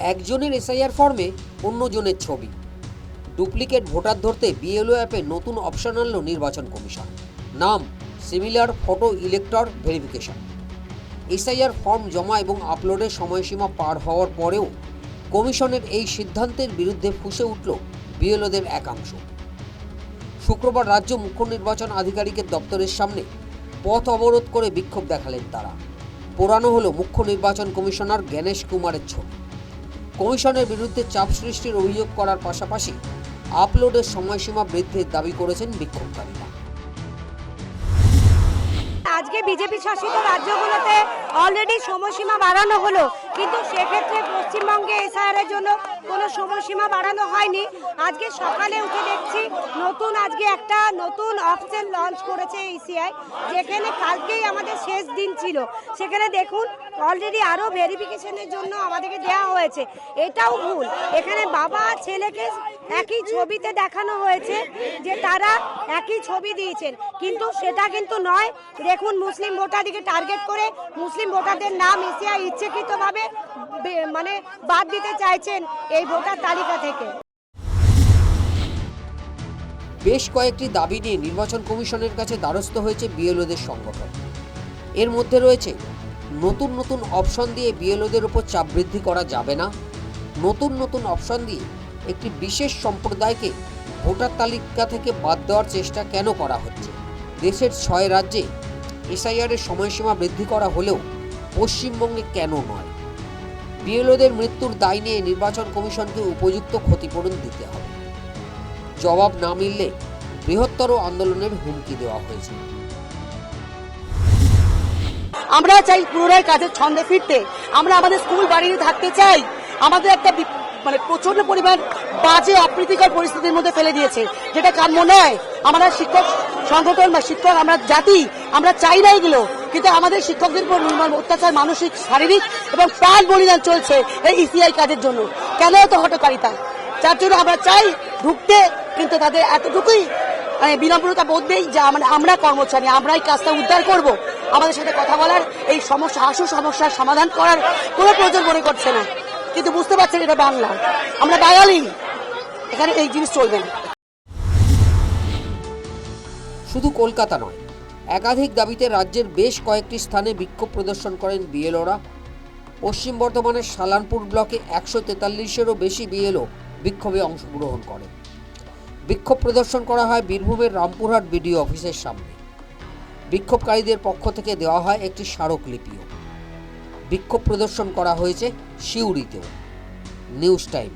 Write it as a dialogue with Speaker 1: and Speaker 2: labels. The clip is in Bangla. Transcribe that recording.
Speaker 1: একজনের এসআইআর ফর্মে অন্যজনের ছবি। ডুপ্লিকেট ভোটার ধরতে বিএলও অ্যাপে নতুন অপশন আনল নির্বাচন কমিশন। নাম similar photo elector verification SIR form জমা এবং আপলোডের সময়সীমা পার হওয়ার পরেও কমিশনের এই সিদ্ধান্তের বিরুদ্ধে ফুঁসে উঠল বিএলওদের একাংশ। শুক্রবার রাজ্য মুখ্য নির্বাচন আধিকারিকের দপ্তরের সামনে পথ অবরোধ করে বিক্ষোভ দেখালেন তারা। পোড়ানো হলো মুখ্য নির্বাচন কমিশনার জ্ঞানেশ কুমারের ছবি। কমিশনের বিরুদ্ধে চাপ সৃষ্টির অভিযোগ করার পাশাপাশি আপলোডের সময়সীমা বৃদ্ধির দাবি করেছেন বিক্ষোভকারীরা।
Speaker 2: আজকে বিজেপি শাসিত রাজ্যগুলোতে অলরেডি সময়সীমা বাড়ানো হলো। কিন্তু সেক্ষেত্রে পশ্চিমবঙ্গে এসআইআর এর জন্য কোনো সময়সীমা বাড়ানো হয়নি। আজকে সকালে উঠে দেখছি নতুন আজকে একটা নতুন অপশন লঞ্চ করেছে ইসিআই যেখানে কালকেই আমাদের শেষ দিন ছিল। সেখানে দেখুন অলরেডি আরও ভেরিফিকেশনের জন্য আমাদেরকে দেওয়া হয়েছে। এটাও ভুল। এখানে বাবা ছেলেকে একই ছবিতে দেখানো হয়েছে যে তারা একই ছবি দিয়েছেন। কিন্তু সেটা কিন্তু নয়। দেখুন মুসলিম ভোটারদিকে টার্গেট করে মুসলিম ভোটারদের নাম ইসিআই ইচ্ছাকৃতভাবে মানে বাদ দিতে চাইছেন এই ভোটার তালিকা থেকে।
Speaker 1: বেশ কয়েকটি দাবি নিয়ে নির্বাচন কমিশনের কাছে দ্বারস্থ হয়েছে বিএলওদের সংগঠন। এর মধ্যে রয়েছে, নতুন নতুন অপশন দিয়ে বিএলওদের উপর চাপ বৃদ্ধি করা যাবে না। নতুন নতুন অপশন দিয়ে একটি বিশেষ সম্প্রদায়কে ভোটার তালিকা থেকে বাদ দেওয়ার চেষ্টা কেন করা হচ্ছে? দেশের ছয় রাজ্যে এসআইআর এর সময়সীমা বৃদ্ধি করা হলেও পশ্চিমবঙ্গে কেন নয়? বিএলওদের মৃত্যুর দায় নিয়ে নির্বাচন কমিশনকে উপযুক্ত ক্ষতিপূরণ দিতে হবে। জবাব না মিললে বৃহত্তর আন্দোলনের হুমকি দেওয়া হয়েছে।
Speaker 3: আমরা চাই পুনরায় কাজের ছন্দে ফিরতে। আমরা আমাদের স্কুল বাড়িতে থাকতে চাই। আমাদের একটা মানে প্রচণ্ড পরিমাণ বাজে, অপ্রীতিকর পরিস্থিতির মধ্যে ফেলে দিয়েছে। যেটা কাম্য নয়। আমরা শিক্ষক সংগঠন বা শিক্ষক আমরা জাতি, আমরা চাই না এগুলো। কিন্তু আমাদের শিক্ষকদের উপর নির্মম অত্যাচার, মানসিক, শারীরিক এবং প্রাণ বলিদান চলছে এই ইসিআই কাজের জন্য। কেন এত হটকারিতা যার জন্য আমরা চাই ঢুকতে, কিন্তু তাদের এতটুকুই বিনম্রতা বোধ নেই যে মানে আমরা কর্মচারী আমরা এই কাজটা উদ্ধার করব। আমাদের সাথে কথা বলার এই সমস্যা, আশু সমস্যার সমাধান করার কোনো প্রয়োজন মনে করছে না। কিন্তু বুঝতে পারছেন এটা বাংলা। আমরা বাঙালি। এখানে এই জিনিস চলবে না।
Speaker 1: শুধু কলকাতা নয়, একাধিক দাবিতে রাজ্যের বেশ কয়েকটি স্থানে বিক্ষোভ প্রদর্শন করেন বিএলওরা। পশ্চিম বর্ধমানের সালানপুর ব্লকে একশো তেতাল্লিশেরও বেশি বিএলও বিক্ষোভে অংশগ্রহণ করেন বিক্ষোভ প্রদর্শন করা হয় বীরভূমের রামপুরহাট বিডিও অফিসের সামনে। বিক্ষোভকারীদের পক্ষ থেকে দেওয়া হয় একটি স্মারকলিপিও। বিক্ষোভ প্রদর্শন করা হয়েছে সিউড়িতেও। News time.